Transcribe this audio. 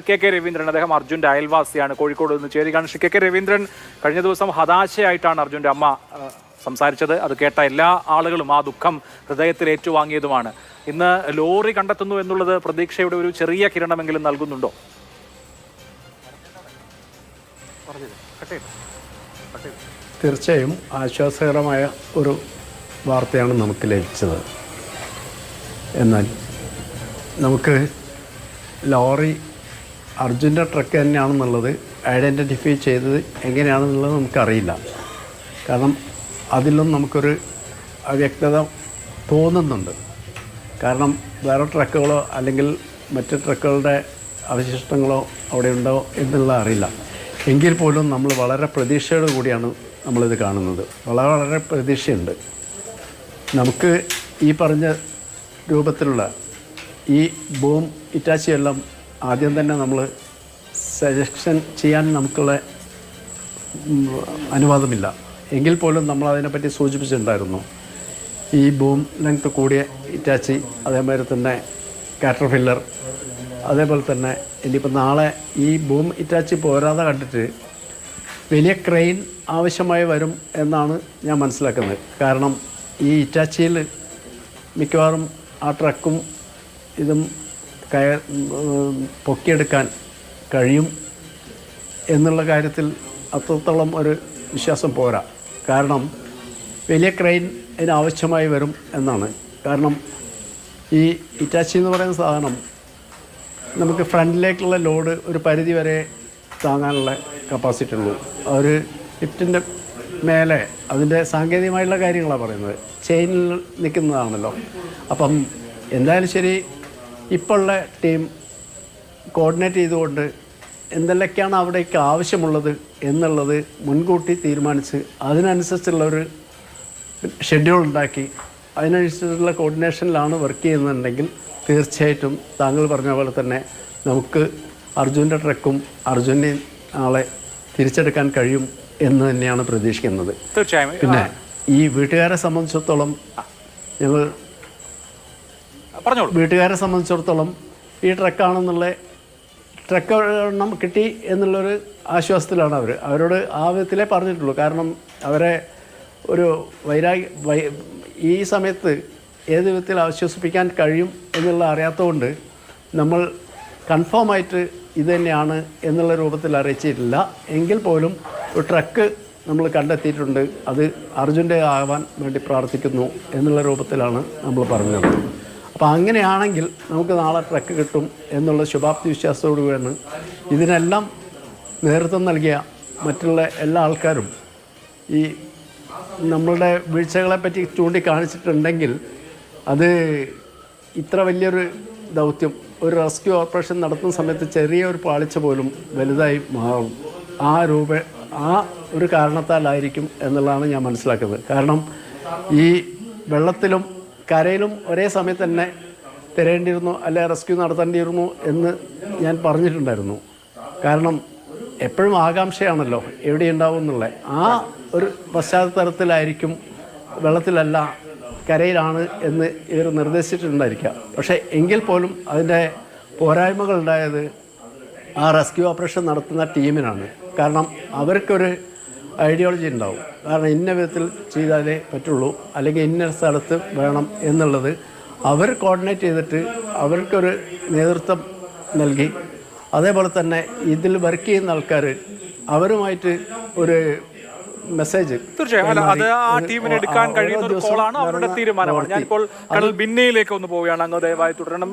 K K Raveendran അദ്ദേഹം അർജുന്റെ അയൽവാസിയാണ്. കോഴിക്കോട് നിന്ന് ചേരുകയാണ് ശ്രീ കെ കെ രവീന്ദ്രൻ. കഴിഞ്ഞ ദിവസം ഹതാശയായിട്ടാണ് അർജുന്റെ അമ്മ സംസാരിച്ചത്. അത് കേട്ട എല്ലാ ആളുകളും ആ ദുഃഖം ഹൃദയത്തിൽ ഏറ്റുവാങ്ങിയതുമാണ്. ഇന്ന് ലോറി കണ്ടെത്തുന്നു എന്നുള്ളത് പ്രതീക്ഷയുടെ ഒരു ചെറിയ കിരണമെങ്കിലും നൽകുന്നുണ്ടോ? തീർച്ചയായും ആശ്വാസകരമായ ഒരു വാർത്തയാണ് നമുക്ക് ലഭിച്ചത്. എന്നാൽ നമുക്ക് ലോറി അർജുന്റെ ട്രക്ക് തന്നെയാണെന്നുള്ളത് ഐഡന്റിഫൈ ചെയ്തത് എങ്ങനെയാണെന്നുള്ളത് നമുക്കറിയില്ല. കാരണം അതിലും നമുക്കൊരു അവ്യക്തത തോന്നുന്നുണ്ട്. കാരണം വേറെ ട്രക്കുകളോ അല്ലെങ്കിൽ മറ്റ് ട്രക്കുകളുടെ അവശിഷ്ടങ്ങളോ അവിടെ ഉണ്ടോ എന്നുള്ളത് അറിയില്ല. എങ്കിൽ പോലും നമ്മൾ വളരെ പ്രതീക്ഷയോട് കൂടിയാണ് നമ്മളിത് കാണുന്നത്. വളരെ വളരെ പ്രതീക്ഷയുണ്ട്. നമുക്ക് ഈ പറഞ്ഞ രൂപത്തിലുള്ള ഈ ബോം ഇറ്റാച്ചി എല്ലാം ആദ്യം തന്നെ നമ്മൾ സജഷൻ ചെയ്യാൻ നമുക്കുള്ള അനുവാദമില്ല. എങ്കിൽ പോലും നമ്മൾ അതിനെപ്പറ്റി സൂചിപ്പിച്ചിട്ടുണ്ടായിരുന്നു. ഈ ബൂം ലെങ്ത് കൂടിയ ഇറ്റാച്ചി അതേമാതിരി തന്നെ കാറ്റർഫില്ലർ അതേപോലെ തന്നെ ഇനിയിപ്പോൾ നാളെ ഈ ബൂം ഇറ്റാച്ചി പോരാതെ കണ്ടിട്ട് വലിയ ക്രെയിൻ ആവശ്യമായി വരും എന്നാണ് ഞാൻ മനസ്സിലാക്കുന്നത്. കാരണം ഈ ഇറ്റാച്ചിയിൽ മിക്കവാറും ആ ട്രക്കും ഇതും കയർ പൊക്കിയെടുക്കാൻ കഴിയും എന്നുള്ള കാര്യത്തിൽ അത്രത്തോളം ഒരു വിശ്വാസം പോരാ. കാരണം വലിയ ക്രെയിൻ ഇതിനാവശ്യമായി വരും എന്നാണ്. കാരണം ഈ ഇറ്റാച്ചി എന്ന് പറയുന്ന സാധനം നമുക്ക് ഫ്രണ്ടിലേക്കുള്ള ലോഡ് ഒരു പരിധി വരെ താങ്ങാനുള്ള കപ്പാസിറ്റി ഉള്ളൂ. ഒരു ലിഫ്റ്റിന്റെ മേലെ അതിന്റെ സാങ്കേതികമായിട്ടുള്ള കാര്യങ്ങളാണ് പറയുന്നത്. ചെയിനിൽ നിൽക്കുന്നതാണല്ലോ. അപ്പം എന്തായാലും ശരി ഇപ്പോൾ ഉള്ള ടീം കോർഡിനേറ്റ് ചെയ്തുകൊണ്ട് എന്തെല്ലാം അവിടേക്ക് ആവശ്യമുള്ളത് എന്നുള്ളത് മുൻകൂട്ടി തീരുമാനിച്ച് അതിനനുസരിച്ചുള്ള ഒരു ഷെഡ്യൂൾ ഉണ്ടാക്കി അതിനനുസരിച്ചുള്ള കോർഡിനേഷനിലാണ് വർക്ക് ചെയ്യുന്നുണ്ടെങ്കിൽ തീർച്ചയായിട്ടും താങ്കൾ പറഞ്ഞ പോലെ തന്നെ നമുക്ക് അർജുന്റെ ട്രക്കും അർജുനെ ആളെ തിരിച്ചെടുക്കാൻ കഴിയും എന്ന് തന്നെയാണ് പ്രതീക്ഷിക്കുന്നത്. തീർച്ചയായും. പിന്നെ ഈ വീട്ടുകാരെ സംബന്ധിച്ചിടത്തോളം ഞങ്ങൾ പറഞ്ഞോളൂ. വീട്ടുകാരെ സംബന്ധിച്ചിടത്തോളം ഈ ട്രക്കാണെന്നുള്ള ട്രക്ക് എണ്ണം കിട്ടി എന്നുള്ളൊരു ആശ്വാസത്തിലാണ് അവർ അവരോട് ആ വിധത്തിലേ പറഞ്ഞിട്ടുള്ളൂ. കാരണം അവരെ ഒരു വൈരാഗ്യ വൈ ഈ സമയത്ത് ഏത് വിധത്തിൽ ആശ്വസിപ്പിക്കാൻ കഴിയും എന്നുള്ള അറിയാത്തതുകൊണ്ട് നമ്മൾ കൺഫേം ആയിട്ട് ഇത് തന്നെയാണ് എന്നുള്ള രൂപത്തിൽ അറിയിച്ചിട്ടില്ല. എങ്കിൽ പോലും ഒരു ട്രക്ക് നമ്മൾ കണ്ടെത്തിയിട്ടുണ്ട്. അത് അർജുന്റെ ആവാൻ വേണ്ടി പ്രാർത്ഥിക്കുന്നു എന്നുള്ള രൂപത്തിലാണ് നമ്മൾ പറഞ്ഞത്. അപ്പോൾ അങ്ങനെയാണെങ്കിൽ നമുക്ക് നാളെ ട്രക്ക് കിട്ടും എന്നുള്ള ശുഭാപ്തി വിശ്വാസത്തോടു കൂടിയാണ് ഇതിനെല്ലാം നേതൃത്വം നൽകിയ മറ്റുള്ള എല്ലാ ആൾക്കാരും ഈ നമ്മളുടെ വീഴ്ചകളെ പറ്റി ചൂണ്ടിക്കാണിച്ചിട്ടുണ്ടെങ്കിൽ അത് ഇത്ര വലിയൊരു ദൗത്യം ഒരു റെസ്ക്യൂ ഓപ്പറേഷൻ നടത്തുന്ന സമയത്ത് ചെറിയൊരു പാളിച്ച പോലും വലുതായി മാറും. ആ രൂപ ആ ഒരു കാരണത്താലായിരിക്കും എന്നുള്ളതാണ് ഞാൻ മനസ്സിലാക്കുന്നത്. കാരണം ഈ വെള്ളത്തിലും കരയിലും ഒരേ സമയത്ത് തന്നെ തിരയേണ്ടിയിരുന്നു അല്ലെ റെസ്ക്യൂ നടത്തേണ്ടിയിരുന്നു എന്ന് ഞാൻ പറഞ്ഞിട്ടുണ്ടായിരുന്നു. കാരണം എപ്പോഴും ആകാംക്ഷയാണല്ലോ എവിടെ ഉണ്ടാവും എന്നുള്ളത് ആ ഒരു പശ്ചാത്തലത്തിലായിരിക്കും വെള്ളത്തിലല്ല കരയിലാണ് എന്ന് ഇവർ നിർദ്ദേശിച്ചിട്ടുണ്ടായിരിക്കുക. പക്ഷേ എങ്കിൽ പോലും അതിന്റെ പോരായ്മകൾ ഉണ്ടായത് ആ റെസ്ക്യൂ ഓപ്പറേഷൻ നടത്തുന്ന ടീമിനാണ്. കാരണം അവർക്കൊരു ഐഡിയോളജി ഉണ്ടാവും. കാരണം ഇന്ന വിധത്തിൽ ചെയ്താലേ പറ്റുള്ളൂ. അല്ലെങ്കിൽ ഇന്ന സ്ഥലത്ത് വേണം എന്നുള്ളത് അവർ കോർഡിനേറ്റ് ചെയ്തിട്ട് അവർക്കൊരു നേതൃത്വം നൽകി. അതേപോലെ തന്നെ ഇതിൽ വർക്ക് ചെയ്യുന്ന ആൾക്കാർ അവരുമായിട്ട് ഒരു മെസ്സേജ് തീർച്ചയായും. അല്ല അത് ആ ടീമിന് എടുക്കാൻ കഴിയുന്ന ഒരു കോളാണ് അവരുടെ തീരുമാനമാണ് ഞാനിപ്പോൾ കടൽ ഭിന്നയിലേക്ക് ഒന്ന് പോവുകയാണ്. അങ്ങ് ദയവായി തുടരണം.